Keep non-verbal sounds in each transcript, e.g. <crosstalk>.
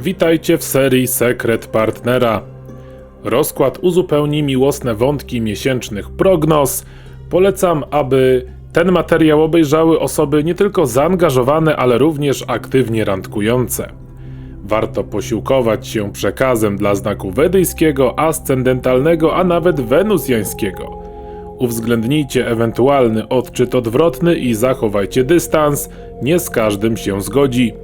Witajcie w serii Sekret Partnera. Rozkład uzupełni miłosne wątki miesięcznych prognoz. Polecam, aby ten materiał obejrzały osoby nie tylko zaangażowane, ale również aktywnie randkujące. Warto posiłkować się przekazem dla znaku wedyjskiego, ascendentalnego, a nawet wenusjańskiego. Uwzględnijcie ewentualny odczyt odwrotny i zachowajcie dystans, nie z każdym się zgodzi.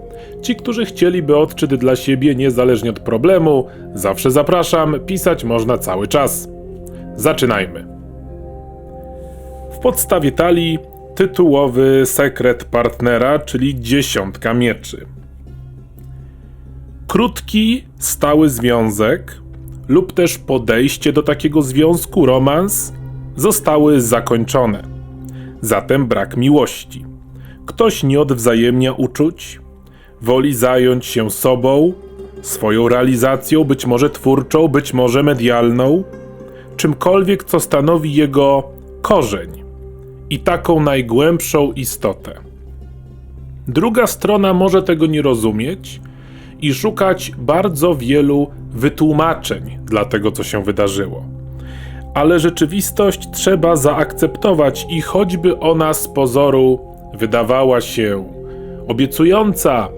Ci, którzy chcieliby odczyt dla siebie niezależnie od problemu, zawsze zapraszam, pisać można cały czas. Zaczynajmy. W podstawie talii tytułowy sekret partnera, czyli dziesiątka mieczy. Krótki, stały związek lub też podejście do takiego związku, romans, zostały zakończone. Zatem brak miłości. Ktoś nie odwzajemnia uczuć, woli zająć się sobą, swoją realizacją, być może twórczą, być może medialną, czymkolwiek, co stanowi jego korzeń i taką najgłębszą istotę. Druga strona może tego nie rozumieć i szukać bardzo wielu wytłumaczeń dla tego, co się wydarzyło. Ale rzeczywistość trzeba zaakceptować i choćby ona z pozoru wydawała się obiecująca,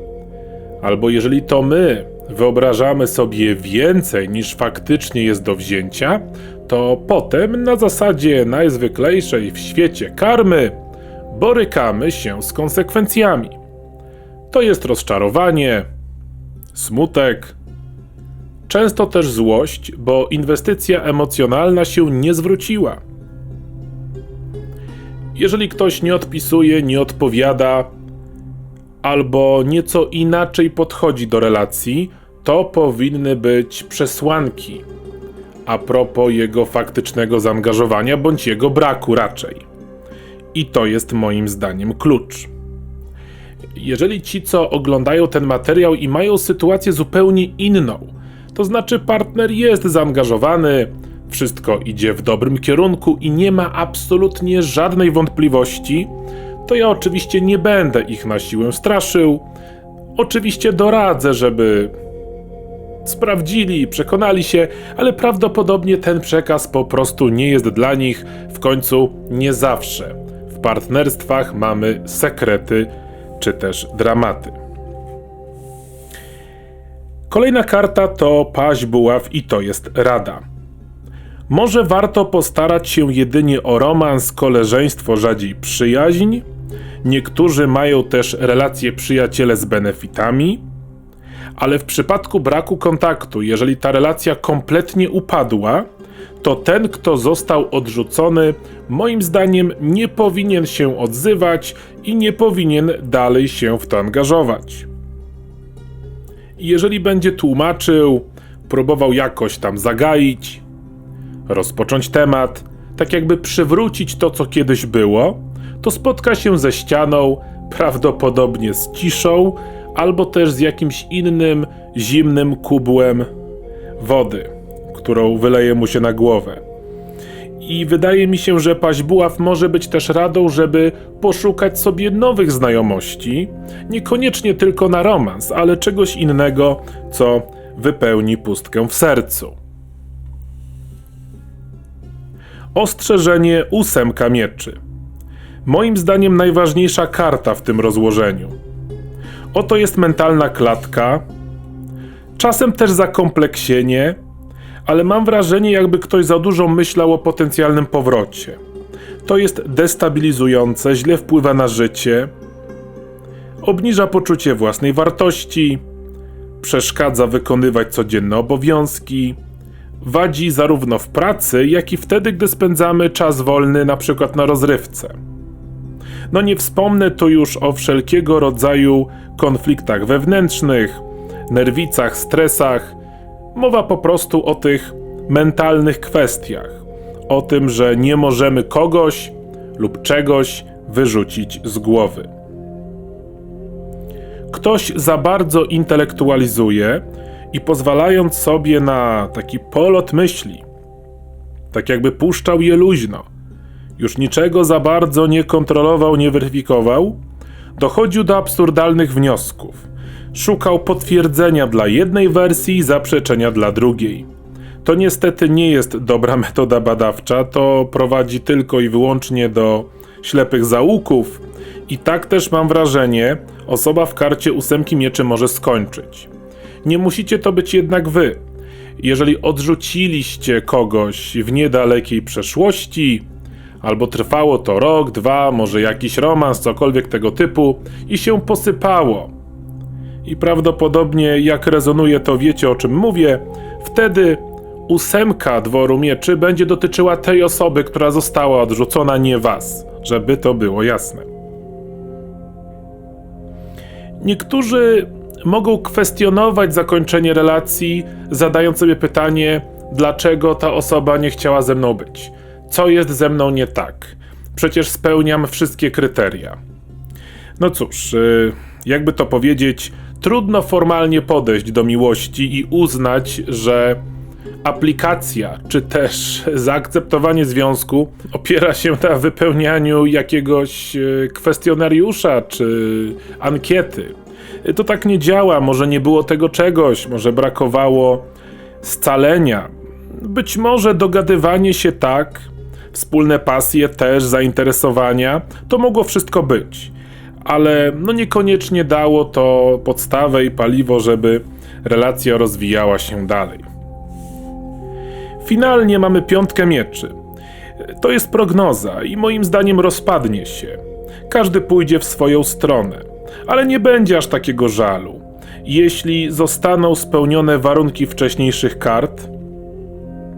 albo jeżeli to my wyobrażamy sobie więcej niż faktycznie jest do wzięcia, to potem na zasadzie najzwyklejszej w świecie karmy borykamy się z konsekwencjami. To jest rozczarowanie, smutek, często też złość, bo inwestycja emocjonalna się nie zwróciła. Jeżeli ktoś nie odpisuje, nie odpowiada, albo nieco inaczej podchodzi do relacji, to powinny być przesłanki a propos jego faktycznego zaangażowania bądź jego braku raczej. I to jest moim zdaniem klucz. Jeżeli ci, co oglądają ten materiał i mają sytuację zupełnie inną, to znaczy partner jest zaangażowany, wszystko idzie w dobrym kierunku i nie ma absolutnie żadnej wątpliwości, to ja oczywiście nie będę ich na siłę straszył. Oczywiście doradzę, żeby sprawdzili, przekonali się, ale prawdopodobnie ten przekaz po prostu nie jest dla nich. W końcu nie zawsze w partnerstwach mamy sekrety czy też dramaty. Kolejna karta to paź buław i to jest rada. Może warto postarać się jedynie o romans, koleżeństwo, rzadziej przyjaźń. Niektórzy mają też relacje przyjaciele z benefitami, ale w przypadku braku kontaktu, jeżeli ta relacja kompletnie upadła, to ten, kto został odrzucony, moim zdaniem nie powinien się odzywać i nie powinien dalej się w to angażować. Jeżeli będzie tłumaczył, próbował jakoś tam zagaić, rozpocząć temat, tak jakby przywrócić to, co kiedyś było, to spotka się ze ścianą, prawdopodobnie z ciszą, albo też z jakimś innym zimnym kubłem wody, którą wyleje mu się na głowę. I wydaje mi się, że paźbuław może być też radą, żeby poszukać sobie nowych znajomości, niekoniecznie tylko na romans, ale czegoś innego, co wypełni pustkę w sercu. Ostrzeżenie ósemka mieczy. Moim zdaniem najważniejsza karta w tym rozłożeniu. Oto jest mentalna klatka, czasem też zakompleksienie, ale mam wrażenie, jakby ktoś za dużo myślał o potencjalnym powrocie. To jest destabilizujące, źle wpływa na życie, obniża poczucie własnej wartości, przeszkadza wykonywać codzienne obowiązki, wadzi zarówno w pracy, jak i wtedy, gdy spędzamy czas wolny, na przykład na rozrywce. No nie wspomnę tu już o wszelkiego rodzaju konfliktach wewnętrznych, nerwicach, stresach. Mowa po prostu o tych mentalnych kwestiach. O tym, że nie możemy kogoś lub czegoś wyrzucić z głowy. Ktoś za bardzo intelektualizuje i pozwalając sobie na taki polot myśli, tak jakby puszczał je luźno, już niczego za bardzo nie kontrolował, nie weryfikował, dochodził do absurdalnych wniosków. Szukał potwierdzenia dla jednej wersji i zaprzeczenia dla drugiej. To niestety nie jest dobra metoda badawcza, to prowadzi tylko i wyłącznie do ślepych zaułków. I tak też mam wrażenie, osoba w karcie ósemki mieczy może skończyć. Nie musicie to być jednak wy. Jeżeli odrzuciliście kogoś w niedalekiej przeszłości, albo trwało to rok, dwa, może jakiś romans, cokolwiek tego typu, i się posypało, i prawdopodobnie jak rezonuje to wiecie o czym mówię, wtedy ósemka dworu mieczy będzie dotyczyła tej osoby, która została odrzucona, nie was, żeby to było jasne. Niektórzy mogą kwestionować zakończenie relacji, zadając sobie pytanie, dlaczego ta osoba nie chciała ze mną być. Co jest ze mną nie tak? Przecież spełniam wszystkie kryteria. No cóż, y, jakby to powiedzieć, trudno formalnie podejść do miłości i uznać, że aplikacja, czy też <laughs> zaakceptowanie związku opiera się na wypełnianiu jakiegoś e, kwestionariusza czy ankiety. To tak nie działa, może nie było tego czegoś, może brakowało scalenia. Być może dogadywanie się tak, wspólne pasje też, zainteresowania, to mogło wszystko być ale no niekoniecznie dało to podstawę i paliwo, żeby relacja rozwijała się dalej. Finalnie mamy piątkę mieczy. To jest prognoza i moim zdaniem rozpadnie się. Każdy pójdzie w swoją stronę, ale nie będzie aż takiego żalu. Jeśli zostaną spełnione warunki wcześniejszych kart,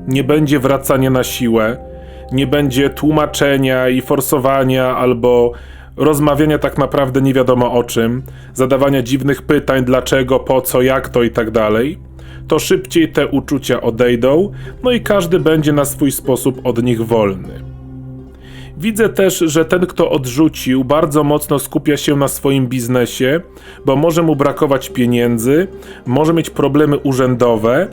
nie będzie wracania na siłę, nie będzie tłumaczenia i forsowania albo rozmawiania tak naprawdę nie wiadomo o czym, zadawania dziwnych pytań dlaczego, po co, jak to i tak dalej, to szybciej te uczucia odejdą, no i każdy będzie na swój sposób od nich wolny. Widzę też, że ten, kto odrzucił, bardzo mocno skupia się na swoim biznesie, bo może mu brakować pieniędzy, może mieć problemy urzędowe,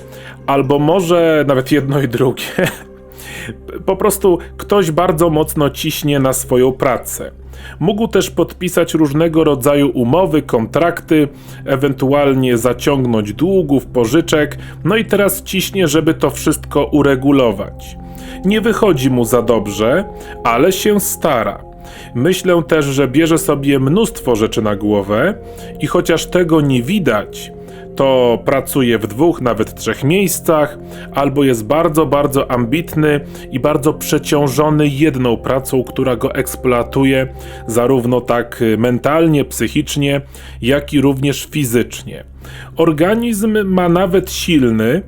albo może nawet jedno i drugie. <laughs> po prostu ktoś bardzo mocno ciśnie na swoją pracę. Mógł też podpisać różnego rodzaju umowy, kontrakty, ewentualnie zaciągnąć długów, pożyczek, no i teraz ciśnie, żeby to wszystko uregulować. Nie wychodzi mu za dobrze, ale się stara. Myślę też, że bierze sobie mnóstwo rzeczy na głowę i chociaż tego nie widać, to pracuje w dwóch, nawet trzech miejscach, albo jest bardzo, bardzo ambitny i bardzo przeciążony jedną pracą, która go eksploatuje zarówno tak mentalnie, psychicznie, jak i również fizycznie. Organizm ma nawet silny,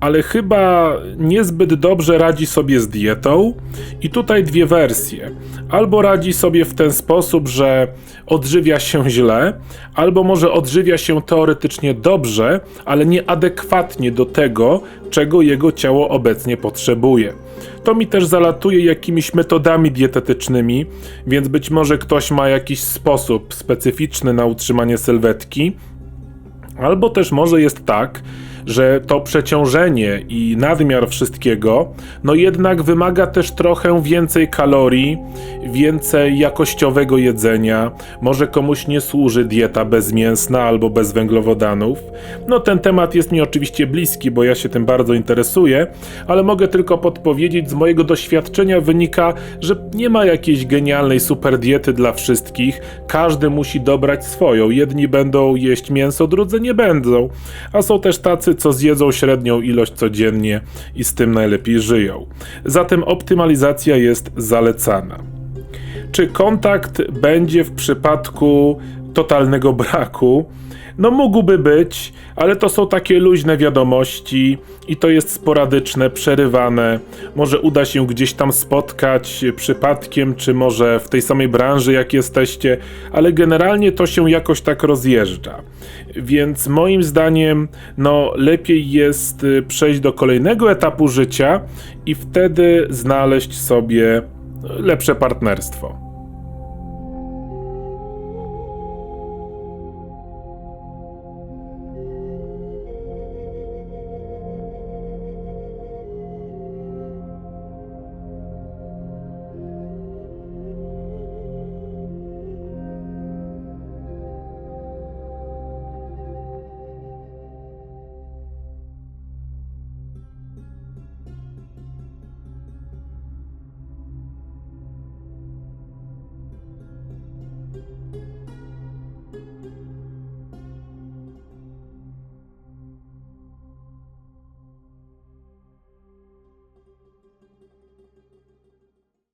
ale chyba niezbyt dobrze radzi sobie z dietą. I tutaj dwie wersje. Albo radzi sobie w ten sposób, że odżywia się źle, albo może odżywia się teoretycznie dobrze, ale nieadekwatnie do tego, czego jego ciało obecnie potrzebuje. To mi też zalatuje jakimiś metodami dietetycznymi, więc być może ktoś ma jakiś sposób specyficzny na utrzymanie sylwetki, albo też może jest tak, że to przeciążenie i nadmiar wszystkiego, no jednak wymaga też trochę więcej kalorii, więcej jakościowego jedzenia. Może komuś nie służy dieta bezmięsna albo bez węglowodanów. No ten temat jest mi oczywiście bliski, bo ja się tym bardzo interesuję, ale mogę tylko podpowiedzieć, z mojego doświadczenia wynika, że nie ma jakiejś genialnej super diety dla wszystkich. Każdy musi dobrać swoją. Jedni będą jeść mięso, drudzy nie będą. A są też tacy, co zjedzą średnią ilość codziennie i z tym najlepiej żyją. Zatem optymalizacja jest zalecana. Czy kontakt będzie w przypadku totalnego braku? No mógłby być, ale to są takie luźne wiadomości i to jest sporadyczne, przerywane. Może uda się gdzieś tam spotkać przypadkiem, czy może w tej samej branży jak jesteście, ale generalnie to się jakoś tak rozjeżdża. Więc moim zdaniem, no lepiej jest y, przejść do kolejnego etapu życia i wtedy znaleźć sobie lepsze partnerstwo.